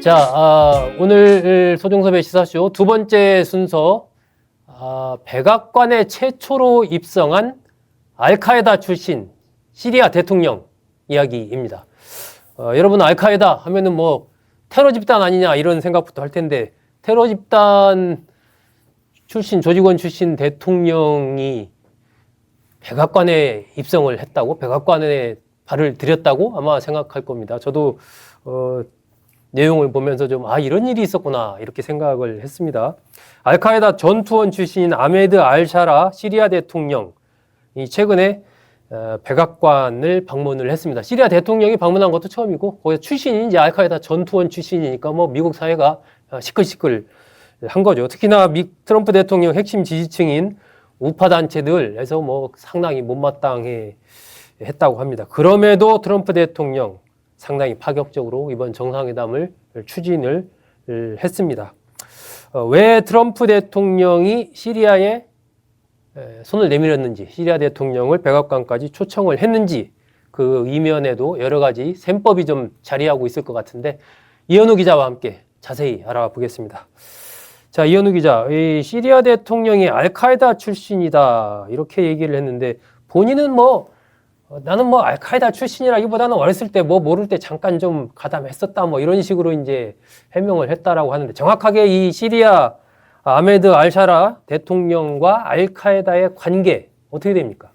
자, 아, 오늘 소종섭의 시사쇼 두 번째 순서 아, 백악관에 최초로 입성한 알카에다 출신 시리아 대통령 이야기입니다. 어, 여러분 알카에다 하면은 뭐 테러 집단 아니냐 이런 생각부터 할 텐데 테러 집단 출신 조직원 출신 대통령이 백악관에 입성을 했다고 백악관에 발을 들였다고 아마 생각할 겁니다. 저도 어, 내용을 보면서 좀, 아, 이런 일이 있었구나, 이렇게 생각을 했습니다. 알카에다 전투원 출신인 아메드 알샤라 시리아 대통령이 최근에 어, 백악관을 방문을 했습니다. 시리아 대통령이 방문한 것도 처음이고, 거기 출신이 이제 알카에다 전투원 출신이니까 뭐 미국 사회가 어, 시끌시끌 한 거죠. 특히나 미, 트럼프 대통령 핵심 지지층인 우파 단체들에서 뭐 상당히 못마땅해 했다고 합니다. 그럼에도 트럼프 대통령 상당히 파격적으로 이번 정상회담을 추진을 했습니다. 어, 왜 트럼프 대통령이 시리아에 손을 내밀었는지, 시리아 대통령을 백악관까지 초청을 했는지 그 이면에도 여러 가지 셈법이 좀 자리하고 있을 것 같은데 이현우 기자와 함께 자세히 알아보겠습니다. 자, 이현우 기자, 이 시리아 대통령이 알카에다 출신이다 이렇게 얘기를 했는데 본인은 뭐 어, 나는 뭐 알카에다 출신이라기보다는 어렸을 때 뭐 모를 때 잠깐 좀 가담했었다 뭐 이런 식으로 이제 해명을 했다라고 하는데 정확하게 이 시리아 아메드 알샤라 대통령과 알카에다의 관계 어떻게 됩니까?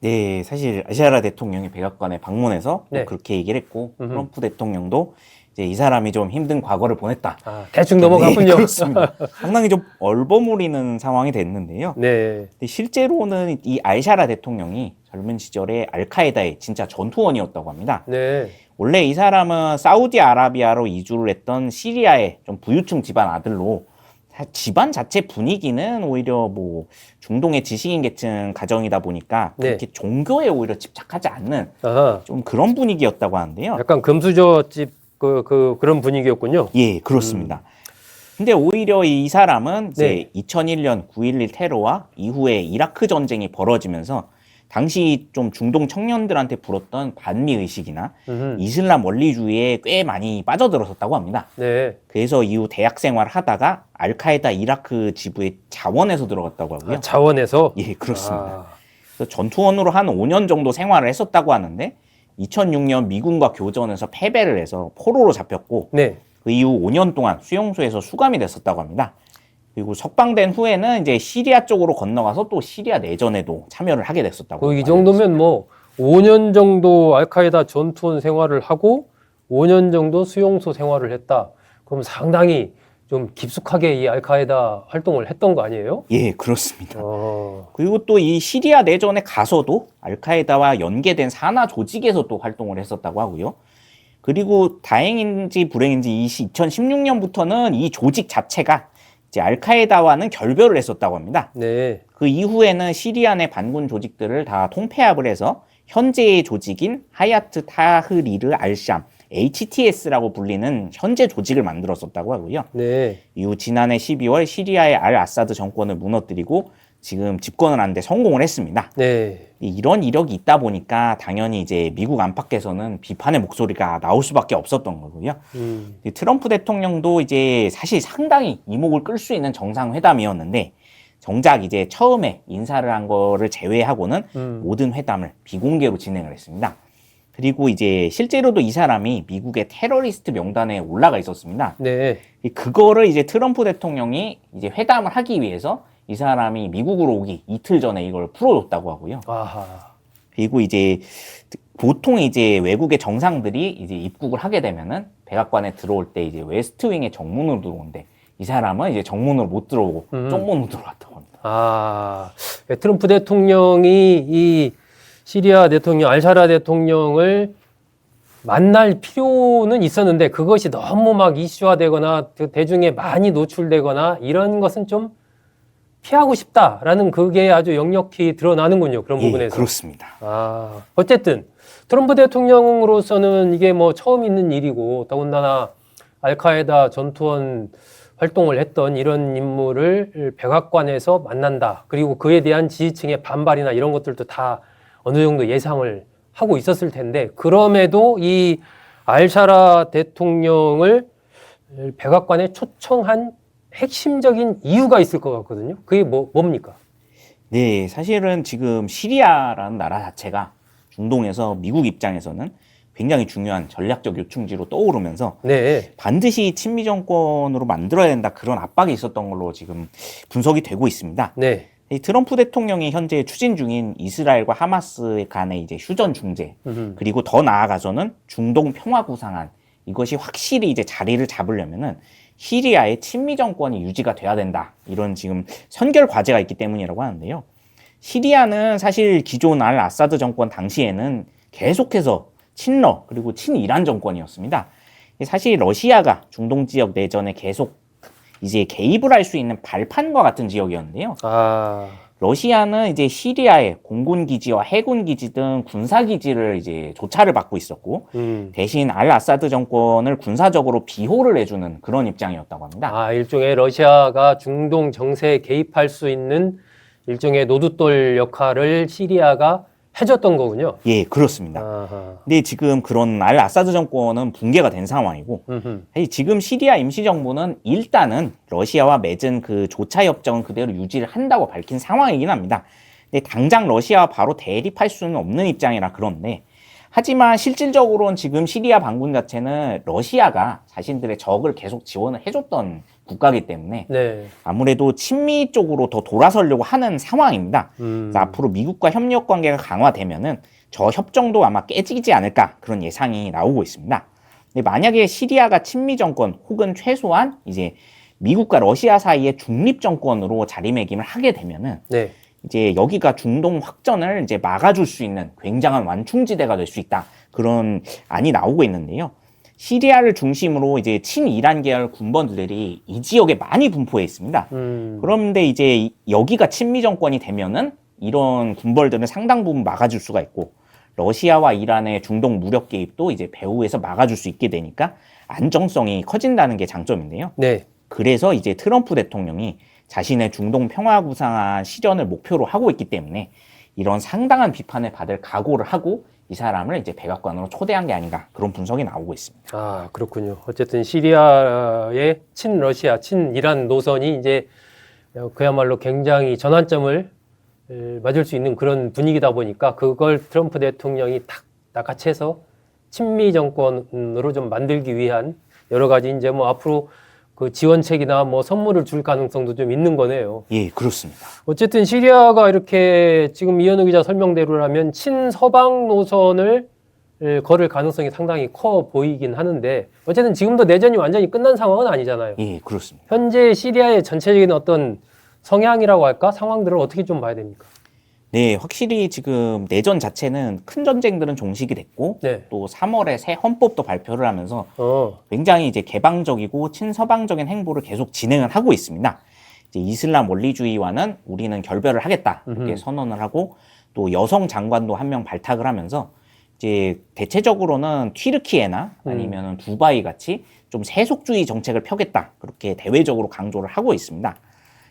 네, 사실 아시아라 대통령이 백악관에 방문해서 네. 그렇게 얘기를 했고 음흠. 트럼프 대통령도 이제 이 사람이 좀 힘든 과거를 보냈다. 아, 대충 넘어갔군요. 네, 그렇습니다. 상당히 좀 얼버무리는 상황이 됐는데요. 네. 실제로는 이 알샤라 대통령이 젊은 시절에 알카에다의 진짜 전투원이었다고 합니다. 네. 원래 이 사람은 사우디아라비아로 이주를 했던 시리아의 좀 부유층 집안 아들로 사- 집안 자체 분위기는 오히려 뭐 중동의 지식인 계층 가정이다 보니까 네. 그렇게 종교에 오히려 집착하지 않는 아하. 좀 그런 분위기였다고 하는데요. 약간 금수저집 그, 그, 그런 분위기였군요. 예, 그렇습니다. 근데 오히려 이 사람은 이제 네. 2001년 9.11 테러와 이후에 이라크 전쟁이 벌어지면서 당시 좀 중동 청년들한테 불었던 반미 의식이나 음흠. 이슬람 원리주의에 꽤 많이 빠져들었었다고 합니다. 네. 그래서 이후 대학 생활을 하다가 알카에다 이라크 지부의 자원에서 들어갔다고 하고요. 아, 자원에서. 예, 그렇습니다. 아, 그래서 전투원으로 한 5년 정도 생활을 했었다고 하는데 2006년 미군과 교전에서 패배를 해서 포로로 잡혔고 네. 그 이후 5년 동안 수용소에서 수감이 됐었다고 합니다. 그리고 석방된 후에는 이제 시리아 쪽으로 건너가서 또 시리아 내전에도 참여를 하게 됐었다고. 그 이 정도면 뭐 5년 정도 알카에다 전투원 생활을 하고 5년 정도 수용소 생활을 했다. 그럼 상당히 좀 깊숙하게 이 알카에다 활동을 했던 거 아니에요? 예, 그렇습니다. 어, 그리고 또 이 시리아 내전에 가서도 알카에다와 연계된 산하 조직에서 또 활동을 했었다고 하고요. 그리고 다행인지 불행인지 이 2016년부터는 이 조직 자체가 이제 알카에다와는 결별을 했었다고 합니다. 네. 그 이후에는 시리아 내 반군 조직들을 다 통폐합을 해서 현재의 조직인 하야트 타흐리르 알샴 HTS라고 불리는 현재 조직을 만들었었다고 하고요. 네. 이후 지난해 12월 시리아의 알 아사드 정권을 무너뜨리고 지금 집권을 하는데 성공을 했습니다. 네. 이런 이력이 있다 보니까 당연히 이제 미국 안팎에서는 비판의 목소리가 나올 수밖에 없었던 거고요. 음, 이 트럼프 대통령도 이제 사실 상당히 이목을 끌 수 있는 정상회담이었는데 정작 이제 처음에 인사를 한 거를 제외하고는 음. 모든 회담을 비공개로 진행을 했습니다. 그리고 이제 실제로도 이 사람이 미국의 테러리스트 명단에 올라가 있었습니다. 네. 이 그거를 이제 트럼프 대통령이 이제 회담을 하기 위해서 이 사람이 미국으로 오기 이틀 전에 이걸 풀어줬다고 하고요. 아하. 그리고 이제 보통 이제 외국의 정상들이 이제 입국을 하게 되면은 백악관에 들어올 때 이제 웨스트윙의 정문으로 들어오는데 이 사람은 이제 정문으로 못 들어오고 음. 쪽문으로 들어왔다고 합니다. 아, 예, 트럼프 대통령이 이 시리아 대통령, 알샤라 대통령을 만날 필요는 있었는데 그것이 너무 막 이슈화되거나 그 대중에 많이 노출되거나 이런 것은 좀 피하고 싶다라는 그게 아주 역력히 드러나는군요. 그런 예, 부분에서. 그렇습니다. 아, 어쨌든 트럼프 대통령으로서는 이게 뭐 처음 있는 일이고 더군다나 알카에다 전투원 활동을 했던 이런 인물을 백악관에서 만난다. 그리고 그에 대한 지지층의 반발이나 이런 것들도 다 어느 정도 예상을 하고 있었을 텐데 그럼에도 이 알샤라 대통령을 백악관에 초청한 핵심적인 이유가 있을 것 같거든요. 그게 뭐 뭡니까? 네, 사실은 지금 시리아라는 나라 자체가 중동에서 미국 입장에서는 굉장히 중요한 전략적 요충지로 떠오르면서 네. 반드시 친미 정권으로 만들어야 된다 그런 압박이 있었던 걸로 지금 분석이 되고 있습니다. 네. 이 트럼프 대통령이 현재 추진 중인 이스라엘과 하마스 간의 이제 휴전 중재 음흠. 그리고 더 나아가서는 중동 평화 구상안 이것이 확실히 이제 자리를 잡으려면은 시리아의 친미 정권이 유지가 돼야 된다 이런 지금 선결 과제가 있기 때문이라고 하는데요. 시리아는 사실 기존 알 아사드 정권 당시에는 계속해서 친러 그리고 친이란 정권이었습니다. 사실 러시아가 중동 지역 내전에 계속 이제 개입을 할 수 있는 발판과 같은 지역이었는데요. 아, 러시아는 이제 시리아의 공군 기지와 해군 기지 등 군사 기지를 이제 조차를 받고 있었고 음. 대신 알 아사드 정권을 군사적으로 비호를 해주는 그런 입장이었다고 합니다. 아, 일종의 러시아가 중동 정세에 개입할 수 있는 일종의 노두돌 역할을 시리아가 해줬던 거군요. 예, 그렇습니다. 아하. 근데 지금 그런 알 아사드 정권은 붕괴가 된 상황이고 음흠. 사실 지금 시리아 임시정부는 일단은 러시아와 맺은 그 조차 협정은 그대로 유지를 한다고 밝힌 상황이긴 합니다. 근데 당장 러시아와 바로 대립할 수는 없는 입장이라 그런데 하지만 실질적으로는 지금 시리아 반군 자체는 러시아가 자신들의 적을 계속 지원을 해줬던 국가이기 때문에 네. 아무래도 친미 쪽으로 더 돌아서려고 하는 상황입니다. 음. 그래서 앞으로 미국과 협력 관계가 강화되면은 저 협정도 아마 깨지지 않을까 그런 예상이 나오고 있습니다. 근데 만약에 시리아가 친미 정권 혹은 최소한 이제 미국과 러시아 사이의 중립 정권으로 자리매김을 하게 되면은 네. 이제 여기가 중동 확전을 이제 막아줄 수 있는 굉장한 완충지대가 될 수 있다 그런 안이 나오고 있는데요. 시리아를 중심으로 이제 친이란 계열 군번들이 이 지역에 많이 분포해 있습니다. 음. 그런데 이제 이- 여기가 친미 정권이 되면은 이런 군벌들은 상당 부분 막아줄 수가 있고 러시아와 이란의 중동 무력 개입도 이제 배후에서 막아줄 수 있게 되니까 안정성이 커진다는 게 장점인데요. 네. 그래서 이제 트럼프 대통령이 자신의 중동 평화 구상한 실현을 목표로 하고 있기 때문에 이런 상당한 비판을 받을 각오를 하고 이 사람을 이제 백악관으로 초대한 게 아닌가 그런 분석이 나오고 있습니다. 아, 그렇군요. 어쨌든 시리아의 친러시아, 친이란 노선이 이제 그야말로 굉장히 전환점을 에, 맞을 수 있는 그런 분위기다 보니까 그걸 트럼프 대통령이 탁 낚아채서 친미 정권으로 좀 만들기 위한 여러 가지 이제 뭐 앞으로 그 지원책이나 뭐 선물을 줄 가능성도 좀 있는 거네요. 예, 그렇습니다. 어쨌든 시리아가 이렇게 지금 이현우 기자 설명대로라면 친서방 노선을 에, 걸을 가능성이 상당히 커 보이긴 하는데 어쨌든 지금도 내전이 완전히 끝난 상황은 아니잖아요. 예, 그렇습니다. 현재 시리아의 전체적인 어떤 성향이라고 할까 상황들을 어떻게 좀 봐야 됩니까? 네, 확실히 지금 내전 자체는 큰 전쟁들은 종식이 됐고 네. 또 3월에 새 헌법도 발표를 하면서 어, 굉장히 이제 개방적이고 친서방적인 행보를 계속 진행을 하고 있습니다. 이제 이슬람 원리주의와는 우리는 결별을 하겠다 이렇게 음흠. 선언을 하고 또 여성 장관도 한 명 발탁을 하면서 이제 대체적으로는 튀르키예나 음. 아니면 두바이 같이 좀 세속주의 정책을 펴겠다 그렇게 대외적으로 강조를 하고 있습니다.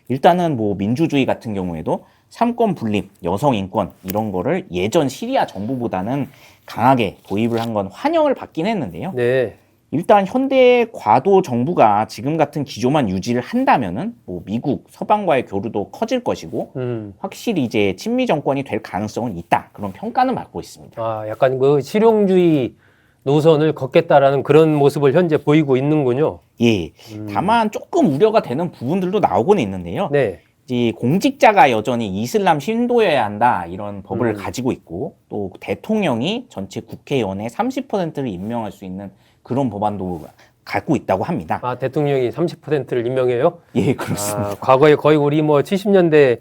일단은 뭐 민주주의 같은 경우에도 삼권 분립, 여성 인권 이런 거를 예전 시리아 정부보다는 강하게 도입을 한 건 환영을 받긴 했는데요. 네. 일단 현대 과도 정부가 지금 같은 기조만 유지를 한다면은 뭐 미국 서방과의 교류도 커질 것이고 음. 확실히 이제 친미 정권이 될 가능성은 있다 그런 평가는 받고 있습니다. 아, 약간 그 실용주의 노선을 걷겠다라는 그런 모습을 현재 보이고 있는군요. 예. 다만 조금 우려가 되는 부분들도 나오고는 있는데요. 네. 이제 공직자가 여전히 이슬람 신도여야 한다 이런 법을 음. 가지고 있고 또 대통령이 전체 국회의원의 30%를 임명할 수 있는 그런 법안도 갖고 있다고 합니다. 아, 대통령이 30%를 임명해요? 예, 그렇습니다. 아, 과거에 거의 우리 뭐 70년대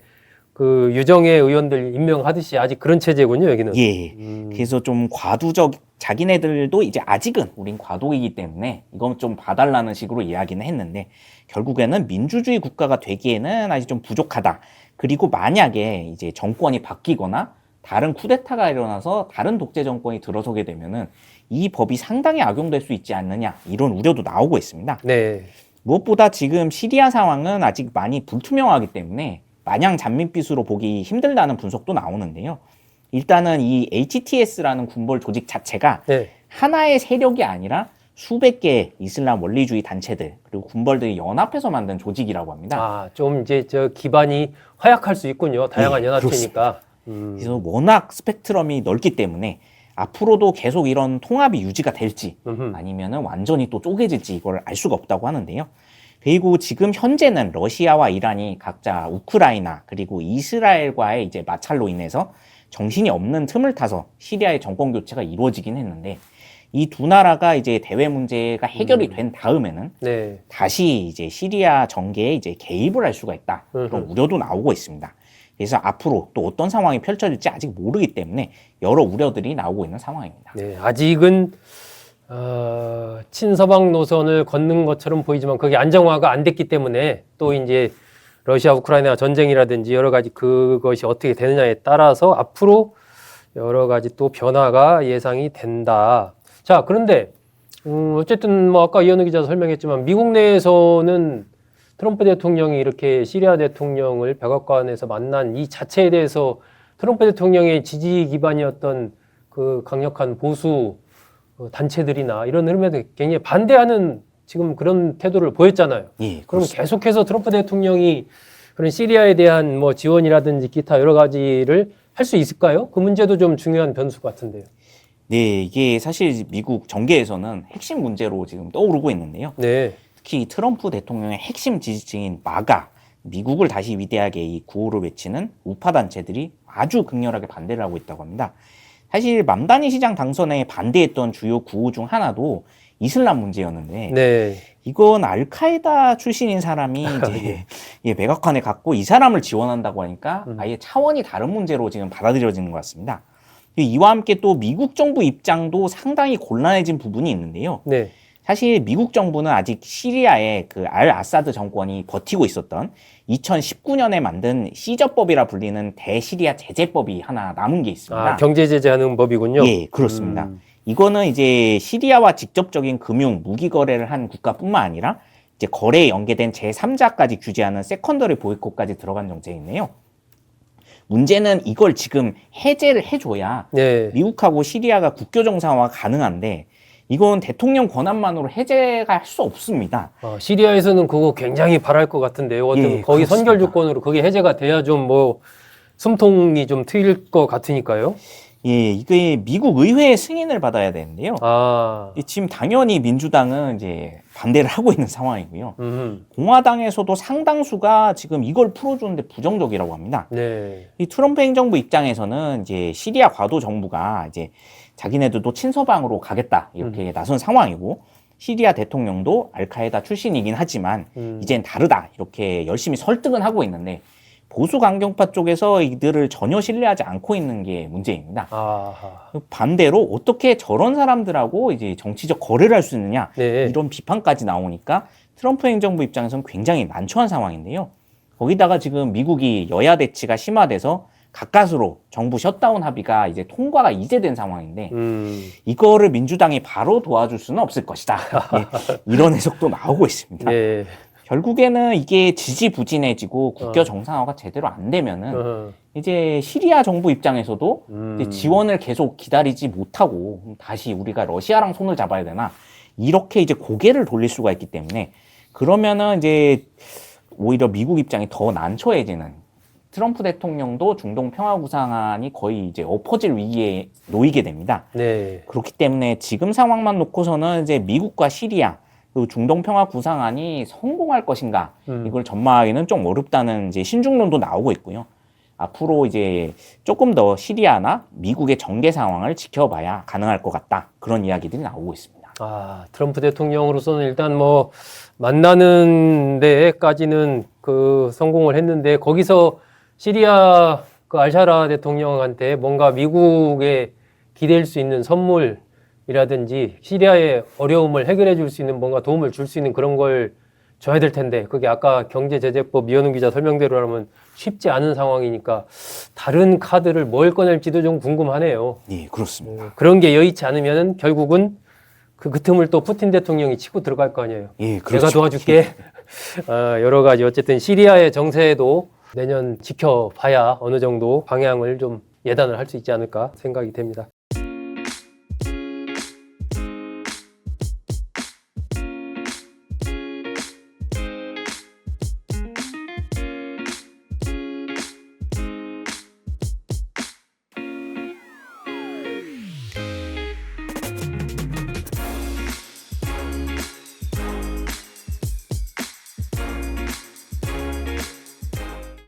그 유정의 의원들 임명하듯이 아직 그런 체제군요, 여기는. 예. 음. 그래서 좀 과도적 자기네들도 이제 아직은 우린 과도이기 때문에 이건 좀 봐달라는 식으로 이야기는 했는데 결국에는 민주주의 국가가 되기에는 아직 좀 부족하다. 그리고 만약에 이제 정권이 바뀌거나 다른 쿠데타가 일어나서 다른 독재 정권이 들어서게 되면은 이 법이 상당히 악용될 수 있지 않느냐 이런 우려도 나오고 있습니다. 네. 무엇보다 지금 시리아 상황은 아직 많이 불투명하기 때문에 마냥 잔밋빛으로 보기 힘들다는 분석도 나오는데요. 일단은 이 HTS라는 군벌 조직 자체가 네. 하나의 세력이 아니라 수백 개의 이슬람 원리주의 단체들 그리고 군벌들이 연합해서 만든 조직이라고 합니다. 아, 좀 이제 저 기반이 활약할 수 있군요. 다양한 네, 연합체니까. 음. 그래서 워낙 스펙트럼이 넓기 때문에 앞으로도 계속 이런 통합이 유지가 될지. 아니면은 완전히 또 쪼개질지 이걸 알 수가 없다고 하는데요. 그리고 지금 현재는 러시아와 이란이 각자 우크라이나 그리고 이스라엘과의 이제 마찰로 인해서 정신이 없는 틈을 타서 시리아의 정권 교체가 이루어지긴 했는데 이 두 나라가 이제 대외 문제가 해결이 된 다음에는 네. 다시 이제 시리아 정계에 이제 개입을 할 수가 있다. 그런. 우려도 나오고 있습니다. 그래서 앞으로 또 어떤 상황이 펼쳐질지 아직 모르기 때문에 여러 우려들이 나오고 있는 상황입니다. 네, 아직은 어, 친서방 노선을 걷는 것처럼 보이지만 그게 안정화가 안 됐기 때문에 또 이제 러시아 우크라이나 전쟁이라든지 여러 가지 그것이 어떻게 되느냐에 따라서 앞으로 여러 가지 또 변화가 예상이 된다. 자, 그런데 음, 어쨌든 뭐 아까 이현우 기자 설명했지만 미국 내에서는 트럼프 대통령이 이렇게 시리아 대통령을 백악관에서 만난 이 자체에 대해서 트럼프 대통령의 지지 기반이었던 그 강력한 보수 어, 단체들이나 이런 흐름에도 굉장히 반대하는 지금 그런 태도를 보였잖아요. 예, 그럼. 계속해서 트럼프 대통령이 그런 시리아에 대한 뭐 지원이라든지 기타 여러 가지를 할 수 있을까요? 그 문제도 좀 중요한 변수 같은데요. 네, 이게 사실 미국 정계에서는 핵심 문제로 지금 떠오르고 있는데요. 네. 특히 트럼프 대통령의 핵심 지지층인 마가, 미국을 다시 위대하게 이 구호를 외치는 우파 단체들이 아주 극렬하게 반대를 하고 있다고 합니다. 사실 맘다니 시장 당선에 반대했던 주요 구호 중 하나도 이슬람 문제였는데 네. 이건 알카에다 출신인 사람이 이제 예, 백악관에 갔고 이 사람을 지원한다고 하니까 음. 아예 차원이 다른 문제로 지금 받아들여지는 것 같습니다. 이와 함께 또 미국 정부 입장도 상당히 곤란해진 부분이 있는데요. 네. 사실 미국 정부는 아직 시리아의 그 알 아사드 정권이 버티고 있었던 2019년에 만든 시저법이라 불리는 대시리아 제재법이 하나 남은 게 있습니다. 아, 경제 제재하는 법이군요. 예, 그렇습니다. 음. 이거는 이제 시리아와 직접적인 금융 무기 거래를 한 국가뿐만 아니라 이제 거래에 연계된 제3자까지 규제하는 세컨더리 보이콧까지 들어간 정책인데요. 문제는 이걸 지금 해제를 해줘야 네. 미국하고 시리아가 국교 정상화가 가능한데 이건 대통령 권한만으로 해제가 할 수 없습니다. 아, 시리아에서는 그거 굉장히 바랄 것 같은데요. 어떤 예, 거의 그렇습니다. 선결 조건으로 그게 해제가 돼야 좀 뭐 숨통이 좀 트일 것 같으니까요. 예, 이게 미국 의회의 승인을 받아야 되는데요. 아, 이 지금 당연히 민주당은 이제 반대를 하고 있는 상황이고요. 음, 공화당에서도 상당수가 지금 이걸 풀어주는데 부정적이라고 합니다. 네, 이 트럼프 행정부 입장에서는 이제 시리아 과도 정부가 이제 자기네들도 친서방으로 가겠다. 이렇게 나선 상황이고 시리아 대통령도 알카에다 출신이긴 하지만 음, 이젠 다르다. 이렇게 열심히 설득은 하고 있는데 보수 강경파 쪽에서 이들을 전혀 신뢰하지 않고 있는 게 문제입니다. 아하, 반대로 어떻게 저런 사람들하고 이제 정치적 거래를 할 수 있느냐? 네, 이런 비판까지 나오니까 트럼프 행정부 입장에서는 굉장히 난처한 상황인데요. 거기다가 지금 미국이 여야 대치가 심화돼서 가까스로 정부 셧다운 합의가 이제 통과가 이제 된 상황인데 음, 이거를 민주당이 바로 도와줄 수는 없을 것이다. 예, 이런 해석도 나오고 있습니다. 네, 결국에는 이게 지지부진해지고 국교 어. 정상화가 제대로 안 되면은 어, 이제 시리아 정부 입장에서도 음, 이제 지원을 계속 기다리지 못하고 다시 우리가 러시아랑 손을 잡아야 되나 이렇게 이제 고개를 돌릴 수가 있기 때문에 그러면은 이제 오히려 미국 입장이 더 난처해지는 트럼프 대통령도 중동 평화 구상안이 거의 이제 엎어질 위기에 놓이게 됩니다. 네, 그렇기 때문에 지금 상황만 놓고서는 이제 미국과 시리아 그리고 중동 평화 구상안이 성공할 것인가 음. 이걸 전망하기는 좀 어렵다는 이제 신중론도 나오고 있고요. 앞으로 이제 조금 더 시리아나 미국의 정계 상황을 지켜봐야 가능할 것 같다 그런 이야기들이 나오고 있습니다. 아, 트럼프 대통령으로서는 일단 뭐 만나는 데까지는 그 성공을 했는데 거기서 시리아 그 알샤라 대통령한테 뭔가 미국에 기댈 수 있는 선물이라든지 시리아의 어려움을 해결해 줄 수 있는 뭔가 도움을 줄 수 있는 그런 걸 줘야 될 텐데 그게 아까 경제제재법 이현우 기자 설명대로라면 쉽지 않은 상황이니까 다른 카드를 뭘 꺼낼지도 좀 궁금하네요. 예, 그렇습니다. 음, 그런 게 여의치 않으면 결국은 그, 그 틈을 또 푸틴 대통령이 치고 들어갈 거 아니에요. 예, 내가 그렇죠. 도와줄게. 아, 여러 가지 어쨌든 시리아의 정세도 내년 지켜봐야 어느 정도 방향을 좀 예단을 할 수 있지 않을까 생각이 됩니다.